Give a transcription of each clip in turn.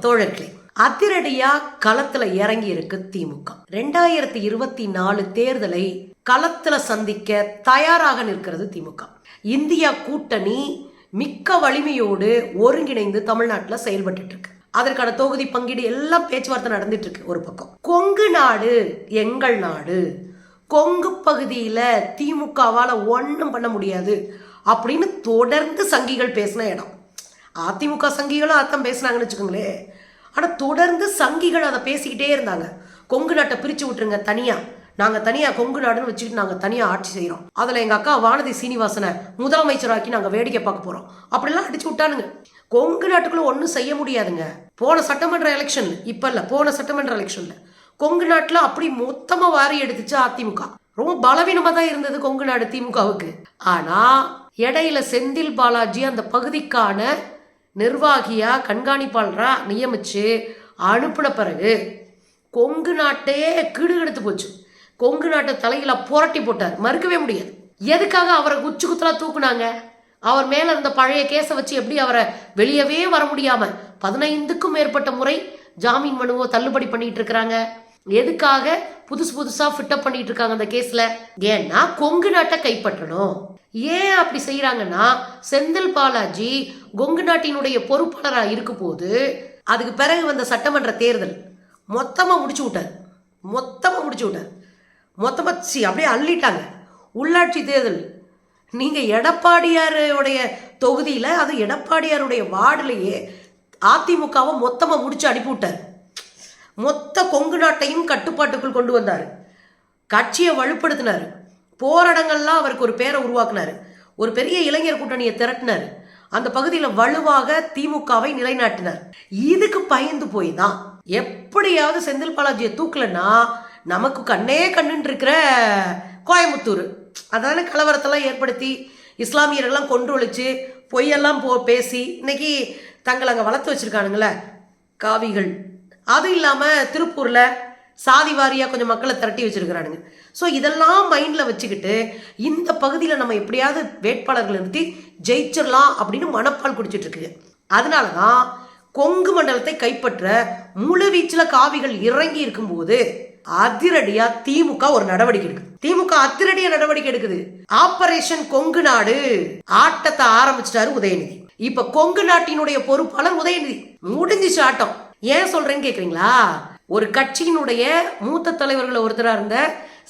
தோழர்களே அதிரடியா களத்துல இறங்கி இருக்கு திமுக. ரெண்டாயிரத்தி இருபத்தி நாலு தேர்தலை களத்துல சந்திக்க தயாராக நிற்கிறது திமுக. இந்தியா கூட்டணி மிக்க வலிமையோடு ஒருங்கிணைந்து தமிழ்நாட்டில் செயல்பட்டு இருக்கு அதற்கான தொகுதி பங்கீடு எல்லாம் பேச்சுவார்த்தை நடந்துட்டு இருக்கு ஒரு பக்கம். கொங்கு நாடு எங்கள் நாடு. கொங்கு பகுதியில திமுகவால ஒன்றும் பண்ண முடியாது அப்படின்னு தொடர்ந்து சங்கிகள் பேசின இடம். அதிமுக சங்கிகளும் அதான் பேசுனாங்கன்னு வச்சுக்கோங்களேன். ஆனால் தொடர்ந்து சங்கிகள் அதை பேசிக்கிட்டே இருந்தாங்க. கொங்கு நாட்டை பிரித்து விட்டுருங்க தனியாக நாங்கள் தனியாக கொங்கு நாடுன்னு வச்சுக்கிட்டு நாங்கள் தனியாக ஆட்சி செய்கிறோம் அதில் எங்கள் அக்கா வானதி சீனிவாசனை முதலமைச்சராக்கி நாங்கள் வேடிக்கை பார்க்க போகிறோம் அப்படிலாம் அடிச்சு விட்டானுங்க. கொங்கு நாட்டுக்குள்ளே ஒன்றும் செய்ய முடியாதுங்க. போன சட்டமன்ற எலெக்ஷன் இப்போ இல்லை போன சட்டமன்ற எலெக்ஷனில் கொங்கு நாட்டில் அப்படி மொத்தமாக வாரி எடுத்துச்சு அதிமுக. ரொம்ப பலவீனமாக தான் இருந்தது கொங்கு நாடு திமுகவுக்கு. ஆனால் இடையில செந்தில் பாலாஜி அந்த பகுதிக்கான நிர்வாகியா கண்காணிப்பாளராக நியமிச்சு அனுப்பின பிறகு கொங்கு நாட்டையே கிடுகெடுத்து போச்சு. கொங்கு நாட்டை தலையில புரட்டி போட்டார். மறுக்கவே முடியாது. எதுக்காக அவரை குச்சி குத்தலாக தூக்குனாங்க? அவர் மேலே இருந்த பழைய கேஸை வச்சு எப்படி அவரை வெளியவே வர முடியாமல் பதினைந்துக்கும் மேற்பட்ட முறை ஜாமீன் மனுவோ தள்ளுபடி பண்ணிட்டு இருக்கிறாங்க? எதுக்காக புதுசு புதுசாக ஃபிட்டப் பண்ணிட்டு இருக்காங்க அந்த கேஸில் ஏன்னா கொங்கு நாட்டை கைப்பற்றணும். ஏன் அப்படி செய்கிறாங்கன்னா செந்தில் பாலாஜி கொங்கு நாட்டினுடைய பொறுப்பாளராக இருக்கும் போது அதுக்கு பிறகு வந்த சட்டமன்ற தேர்தல் மொத்தமாக முடிச்சு விட்டார். மொத்தமாக முடிச்சு விட்டார். மொத்தமாக சி அப்படியே அள்ளிட்டாங்க. உள்ளாட்சி தேர்தல். நீங்கள் எடப்பாடியாருடைய தொகுதியில் அது எடப்பாடியாருடைய வார்டுலயே அதிமுகவை மொத்தமாக முடிச்சு அனுப்பி விட்டார். மொத்த கொங்கு நாட்டையும் கட்டுப்பாட்டுக்குள் கொண்டு வந்தார். கட்சியை வலுப்படுத்தினார். போராடங்கள்லாம் அவருக்கு ஒரு பேரை உருவாக்குனார். ஒரு பெரிய இளைஞர் கூட்டணியை திரட்டினார். அந்த பகுதியில் வலுவாக திமுகவை நிலைநாட்டினார். இதுக்கு பயந்து போய் தான் எப்படியாவது செந்தில் பாலாஜியை தூக்கலன்னா நமக்கு கண்ணே கண்ணுன்னு இருக்கிற கோயம்புத்தூர். அதான கலவரத்தெல்லாம் ஏற்படுத்தி இஸ்லாமியர்கள்லாம் கொண்டு ஒழிச்சு பொய்யெல்லாம் போ பேசி இன்னைக்கு தங்களை அங்கே வளர்த்து வச்சுருக்கானுங்களே. காவிகள். அது இல்லாமல் திருப்பூரில் சாதி வாரியாக கொஞ்சம் மக்களை திரட்டி வச்சிருக்கிறானுங்க. ஸோ இதெல்லாம் மைண்டில் வச்சுக்கிட்டு இந்த பகுதியில் நம்ம எப்படியாவது வேட்பாளர்களை நிறுத்தி ஜெயிச்சிடலாம் அப்படின்னு மனப்பால் குடிச்சிட்டுருக்கு அதனால தான் கொங்கு மண்டலத்தை கைப்பற்ற முழுவீச்சில் காவிகள் இறங்கி இருக்கும்போது அதிரடியா திமுக ஒரு நடவடிக்கை எடுக்குது. திமுக அதிரடியா நடவடிக்கை எடுக்குது. ஆபரேஷன் கொங்கு நாடு ஆட்டத்தை ஆரம்பிச்சிட்டாரு உதயநிதி. இப்ப கொங்கு நாட்டினுடைய பொறுப்பாளர் உதயநிதி. முடிஞ்சிச்சு ஆட்டம். ஏன் சொல்கிறேன்னு கேக்குறீங்களா? ஒரு கட்சியினுடைய மூத்த தலைவர்கள் ஒருத்தராக இருந்த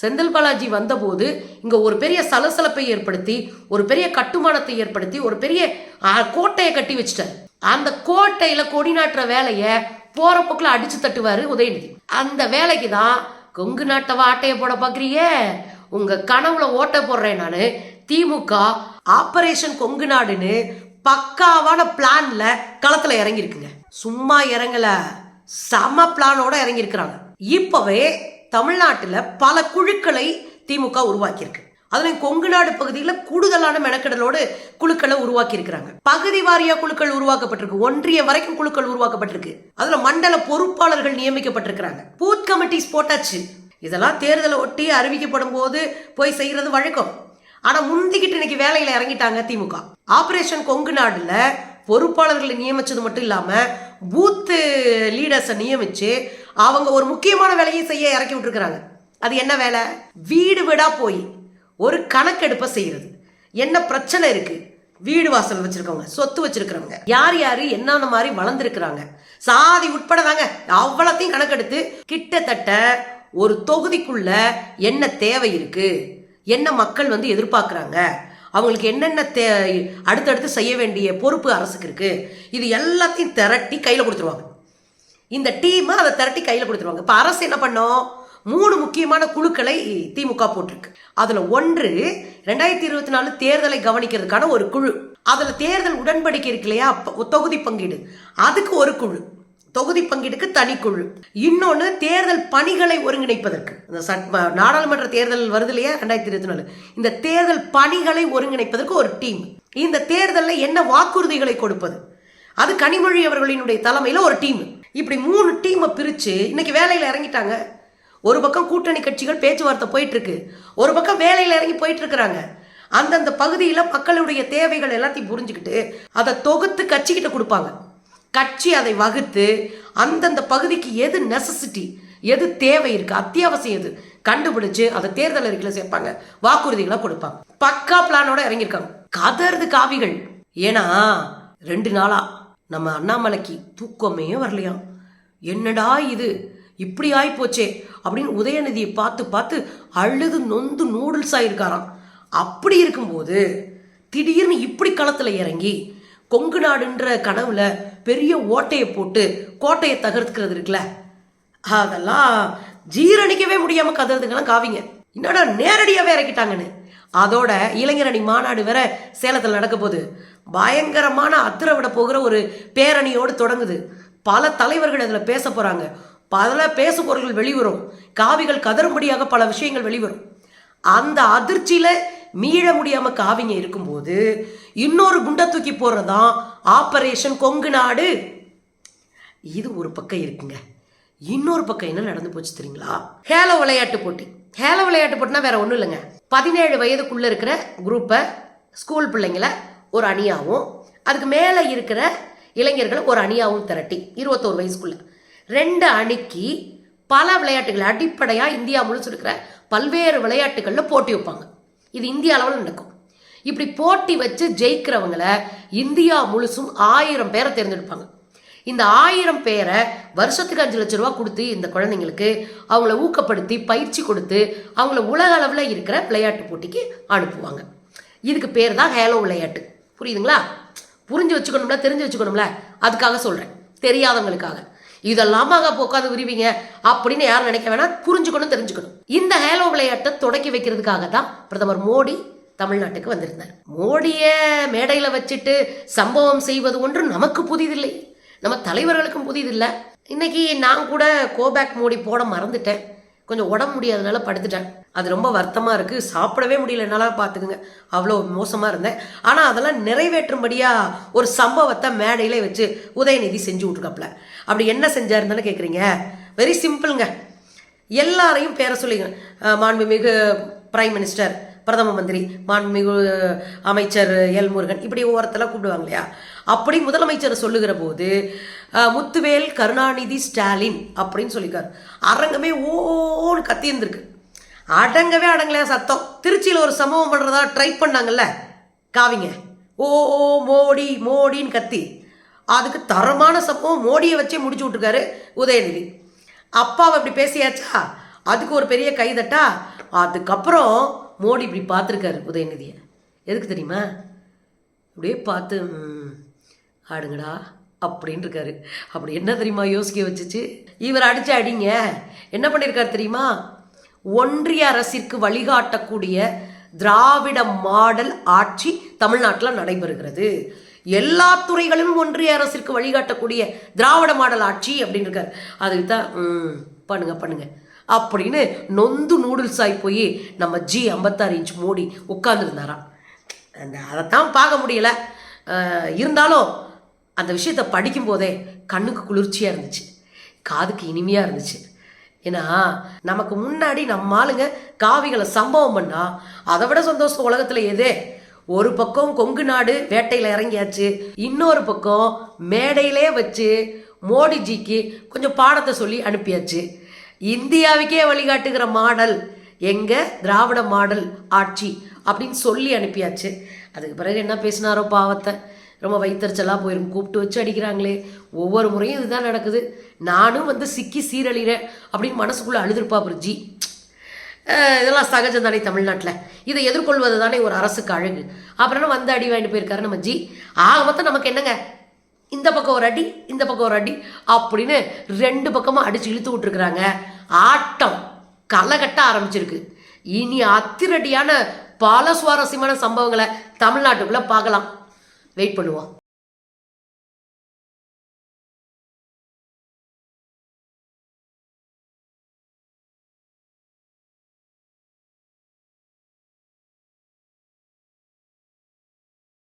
செந்தில் பாலாஜி வந்தபோது இங்க ஒரு பெரிய சலசலப்பை ஏற்படுத்தி ஒரு பெரிய கட்டுமானத்தை ஏற்படுத்தி ஒரு பெரிய கோட்டையை கட்டி வச்சுட்டார். அந்த கோட்டையில கொடி நாட்டுற வேலையை போற போக்குல அடிச்சு தட்டுவாரு உதயநிதி. அந்த வேலைக்கு தான் கொங்கு நாட்டவா ஆட்டையை போட பாக்குறீங்க? உங்க கனவுல ஓட்ட போடுறேன் நானு. திமுக ஆபரேஷன் கொங்கு நாடுன்னு பக்காவான பிளான்ல களத்துல இறங்கியிருக்குங்க. சும்மா இறங்கல சம பிளானோட இறங்கியிருக்கிறாங்க. இப்பவே தமிழ்நாட்டில் பல குழுக்களை திமுக உருவாக்கியிருக்கு. அதுல கொங்கு நாடு பகுதியில் கூடுதலான மெனக்கெடலோடு குழுக்களை உருவாக்கி இருக்கிறாங்க பகுதி வாரியா குழுக்கள் உருவாக்கப்பட்டிருக்கு. ஒன்றிய வரைக்கும் குழுக்கள் உருவாக்கப்பட்டிருக்கு. அதுல மண்டல பொறுப்பாளர்கள் நியமிக்கப்பட்டிருக்கிறாங்க. பூத் கமிட்டிஸ் போட்டாச்சு. இதெல்லாம் தேர்தலை ஒட்டி அறிவிக்கப்படும் போது போய் செய்யறது வழக்கம். ஆனா முந்திக்கிட்டு இன்னைக்கு வேலையில இறங்கிட்டாங்க திமுக. ஆபரேஷன் கொங்கு நாடுல பொறுப்பாளர்களை நியமிச்சது மட்டும் இல்லாம பூத்து லீடர்ஸை நியமிச்சு அவங்க ஒரு முக்கியமான வேலையை செய்ய இறக்கி விட்டுருக்காங்க அது என்ன வேலை? வீடு வீடா போய் ஒரு கணக்கெடுப்பை செய்யறது. என்ன பிரச்சனை இருக்கு? வீடு வாசல் வச்சிருக்கவங்க சொத்து வச்சிருக்கிறவங்க. யார் யாரு என்னென்ன மாதிரி வளர்ந்துருக்கிறாங்க? சாதி உட்பட தாங்க. அவ்வளோத்தையும் கணக்கெடுத்து கிட்டத்தட்ட ஒரு தொகுதிக்குள்ள என்ன தேவை இருக்கு? என்ன மக்கள் வந்து எதிர்பார்க்குறாங்க? அவங்களுக்கு என்னென்ன தே அடுத்தடுத்து செய்ய வேண்டிய பொறுப்பு அரசுக்கு இருக்குது இது எல்லாத்தையும் திரட்டி கையில் கொடுத்துருவாங்க. இந்த டீம் அதை திரட்டி கையில் கொடுத்துருவாங்க. இப்போ அரசு என்ன பண்ணோம்? மூணு முக்கியமான குழுக்களை திமுக போட்டிருக்கு. அதில் ஒன்று ரெண்டாயிரத்தி இருபத்தி நாலு தேர்தலை கவனிக்கிறதுக்கான ஒரு குழு. அதில் தேர்தல் உடன்படிக்கை இருக்கு இல்லையா? தொகுதி பங்கீடு. அதுக்கு ஒரு குழு. தொகுதி பங்கீடுக்கு தனிக்குழு இன்னொன்று தேர்தல் பணிகளை ஒருங்கிணைப்பதற்கு. இந்த நாடாளுமன்ற தேர்தல் வருது இல்லையா? ரெண்டாயிரத்தி இருபத்தி நாலு. இந்த தேர்தல் பணிகளை ஒருங்கிணைப்பதற்கு ஒரு டீம். இந்த தேர்தலில் என்ன வாக்குறுதிகளை கொடுப்பது? அது கனிமொழி அவர்களினுடைய தலைமையில் ஒரு டீம். இப்படி மூணு டீமை பிரித்து இன்னைக்கு வேலையில் இறங்கிட்டாங்க. ஒரு பக்கம் கூட்டணி கட்சிகள் பேச்சுவார்த்தை போயிட்டு இருக்கு ஒரு பக்கம் வேலையில் இறங்கி போயிட்டு இருக்கிறாங்க அந்தந்த பகுதியில் மக்களுடைய தேவைகள் எல்லாத்தையும் புரிஞ்சுக்கிட்டு அதை தொகுத்து கட்சிக்கிட்ட கொடுப்பாங்க. கட்சி அதை வகுத்து அந்தந்த பகுதிக்கு எது நெசசிட்டி எது தேவை இருக்கு அத்தியாவசியம் எது கண்டுபிடிச்சு அதை தேர்தல் அறிக்கையில் சேர்ப்பாங்க. வாக்குறுதிகளை கொடுப்பாங்க. பக்கா பிளானோட இறங்கியிருக்காங்க. கதறது காவிகள். ஏன்னா ரெண்டு நாளா நம்ம அண்ணாமலைக்கு தூக்கமே வரலையாம் என்னடா இது? இப்படி ஆயிப்போச்சே அப்படின்னு உதயநிதியை பார்த்து பார்த்து அழுது நொந்து நூடுல்ஸ் ஆயிருக்காராம் அப்படி இருக்கும்போது திடீர்னு இப்படி களத்தில் இறங்கி கொங்கு நாடுன்ற கனவுல பெரிய ஓட்டையை போட்டு கோட்டையை தகர்த்துக்கிறது இருக்குல்ல? அதெல்லாம் ஜீரணிக்கவே முடியாம கதறதுக்கெல்லாம் காவிங்க. என்னடா நேரடியாகவே இறக்கிட்டாங்கன்னு அதோட இளைஞரணி மாநாடு வேற சேலத்தில் நடக்க போகுது பயங்கரமான அத்திரவிட போகிற ஒரு பேரணியோடு தொடங்குது. பல தலைவர்கள் அதில் பேச போகிறாங்க பல பேசு வெளிவரும். காவிகள் கதறும்படியாக பல விஷயங்கள் வெளிவரும். அந்த அதிர்ச்சியில் மீள முடியாமல் காவிங்க இருக்கும்போது இன்னொரு குண்டை தூக்கி போடுறதான் ஆபரேஷன் கொங்கு நாடு. இது ஒரு பக்கம் இருக்குங்க. இன்னொரு பக்கம் என்ன நடந்து போச்சு தெரியுங்களா? ஹேல விளையாட்டு போட்டி. ஹேல விளையாட்டு போட்டினா வேற ஒன்றும் இல்லைங்க. பதினேழு வயதுக்குள்ளே இருக்கிற குரூப்பை ஸ்கூல் பிள்ளைங்களை ஒரு அணியாகவும் அதுக்கு மேலே இருக்கிற இளைஞர்களை ஒரு அணியாகவும் திரட்டி இருபத்தோரு வயசுக்குள்ள. ரெண்டு அணிக்கு பல விளையாட்டுகள் அடிப்படையாக இந்தியா முழுசு இருக்கிற பல்வேறு விளையாட்டுகளில் போட்டி வைப்பாங்க. இது இந்திய அளவில் நடக்கும். இப்படி போட்டி வச்சு ஜெயிக்கிறவங்கள இந்தியா முழுசும் ஆயிரம் பேரை தேர்ந்தெடுப்பாங்க. இந்த ஆயிரம் பேரை வருஷத்துக்கு அஞ்சு லட்ச ரூபா கொடுத்து இந்த குழந்தைங்களுக்கு அவங்கள ஊக்கப்படுத்தி பயிற்சி கொடுத்து அவங்கள உலக அளவில் இருக்கிற விளையாட்டு போட்டிக்கு அனுப்புவாங்க. இதுக்கு பேர் தான் ஹேலோ விளையாட்டு. புரியுதுங்களா? புரிஞ்சு வச்சுக்கணும்ல தெரிஞ்சு வச்சுக்கணும்ல? அதுக்காக சொல்கிறேன் தெரியாதவங்களுக்காக. இதெல்லாம் அப்போ உட்காந்து விரிவிங்க அப்படின்னு யாரும் நினைக்க வேணால் புரிஞ்சுக்கணும் தெரிஞ்சுக்கணும். இந்த ஹேலோ விளையாட்டை தொடக்கி வைக்கிறதுக்காக தான் பிரதமர் மோடி தமிழ்நாட்டுக்கு வந்திருந்தார். மோடியை மேடையில் வச்சுட்டு சம்பவம் செய்வது ஒன்று நமக்கு புதிதில்லை. நம்ம தலைவர்களுக்கும் புதிதில்லை. இன்னைக்கு நான் கூட கோபேக் மோடி போட மறந்துட்டேன். கொஞ்சம் உடம்பு முடியாதனால படுத்துட்டேன். அது ரொம்ப வருத்தமாக இருக்குது சாப்பிடவே முடியல. என்னால் பார்த்துக்குங்க அவ்வளோ மோசமாக இருந்தேன். ஆனால் அதெல்லாம் நிறைவேற்றும்படியாக ஒரு சம்பவத்தை மேடையிலே வச்சு உதயநிதி செஞ்சு விட்ருக்காப்புல அப்படி என்ன செஞ்சாருந்தானே கேட்குறீங்க வெரி சிம்பிளுங்க எல்லாரையும் பேர சொல்லிங்க மாண்புமிகு பிரைம் மினிஸ்டர் பிரதம மந்திரி மாண்புமிகு அமைச்சர் எல் முருகன் இப்படி ஒவ்வொருத்தெல்லாம் கூப்பிடுவாங்க இல்லையா அப்படி முதலமைச்சர் சொல்லுகிற போது முத்துவேல் கருணாநிதி ஸ்டாலின் அப்படின்னு சொல்லியிருக்காரு. அரங்கமே ஓன்னு கத்தி இருந்திருக்கு. அடங்கவே அடங்கலையா சத்தம். திருச்சியில் ஒரு சம்பவம் பண்ணுறதா ட்ரை பண்ணாங்கல்ல? காவிங்க. ஓ ஓ மோடி மோடின்னு கத்தி. அதுக்கு தரமான சம்பவம் மோடியை வச்சே முடிச்சு விட்டுருக்காரு உதயநிதி. அப்பாவை அப்படி பேசியாச்சா? அதுக்கு ஒரு பெரிய கைதட்டா? அதுக்கப்புறம் மோடி இப்படி பார்த்துருக்காரு உதயநிதியை. எதுக்கு தெரியுமா? அப்படியே பார்த்து "ம், ஆடுங்கடா அப்படின்னு இருக்காரு. அப்படி என்ன தெரியுமா யோசிக்க வச்சுச்சு? இவர் அடிச்சு அடிங்க என்ன பண்ணியிருக்காரு தெரியுமா? ஒன்றிய அரசிற்கு வழிகாட்டக்கூடிய திராவிட மாடல் ஆட்சி தமிழ்நாட்டில் நடைபெறுகிறது. எல்லா துறைகளிலும் ஒன்றிய அரசிற்கு வழிகாட்டக்கூடிய திராவிட மாடல் ஆட்சி அப்படின்னு இருக்காரு. அதுக்கு தான் "ம், பண்ணுங்க பண்ணுங்க. அப்படின்னு நொந்து நூடுல்ஸ் ஆகி போய் நம்ம ஜி ஐம்பத்தாறு இன்ச் மோடி உட்காந்துருந்தாராம் அந்த அதைத்தான் பார்க்க முடியல. இருந்தாலும் அந்த விஷயத்தை படிக்கும்போதே கண்ணுக்கு குளிர்ச்சியாக இருந்துச்சு. காதுக்கு இனிமையாக இருந்துச்சு. ஏன்னா நமக்கு முன்னாடி நம்ம ஆளுங்க காவிகளை சம்பவம் பண்ணா அதை விட சந்தோஷம் உலகத்தில் எதே? ஒரு பக்கம் கொங்கு நாடு வேட்டையில் இறங்கியாச்சு இன்னொரு பக்கம் மேடையிலே வச்சு மோடிஜிக்கு கொஞ்சம் பாடத்தை சொல்லி அனுப்பியாச்சு. இந்தியாவுக்கே வழிகாட்டுகிற மாடல். எங்க? திராவிட மாடல் ஆட்சி அப்படின்னு சொல்லி அனுப்பியாச்சு. அதுக்கு பிறகு என்ன பேசினாரோ பாவத்தை? ரொம்ப வைத்தறிச்சலாக போயிடும் கூப்பிட்டு வச்சு அடிக்கிறாங்களே. ஒவ்வொரு முறையும் இதுதான் நடக்குது. நானும் வந்து சிக்கி சீரழிகிறேன் அப்படின்னு மனசுக்குள்ளே அழுதுருப்பா அப்புறம் ஜி இதெல்லாம் சகஜம் தானே தமிழ்நாட்டில். இதை எதிர்கொள்வது தானே ஒரு அரசுக்கு அழகு. அப்புறம் என்ன வந்து அடி வாங்கிட்டு போயிருக்காரு நம்ம ஜி? ஆக மொத்தம் நமக்கு என்னங்க? இந்த பக்கம் ஒரு அடி இந்த பக்கம் ஒரு அடி அப்படின்னு ரெண்டு பக்கமும் அடிச்சு இழுத்து விட்டுருக்குறாங்க. ஆட்டம் களை கட்ட ஆரம்பிச்சிருக்கு. இனி அத்திரடியான பல சுவாரஸ்யமான சம்பவங்களை தமிழ்நாட்டுக்குள்ளே பார்க்கலாம். வெயிட் பண்ணுவோம்.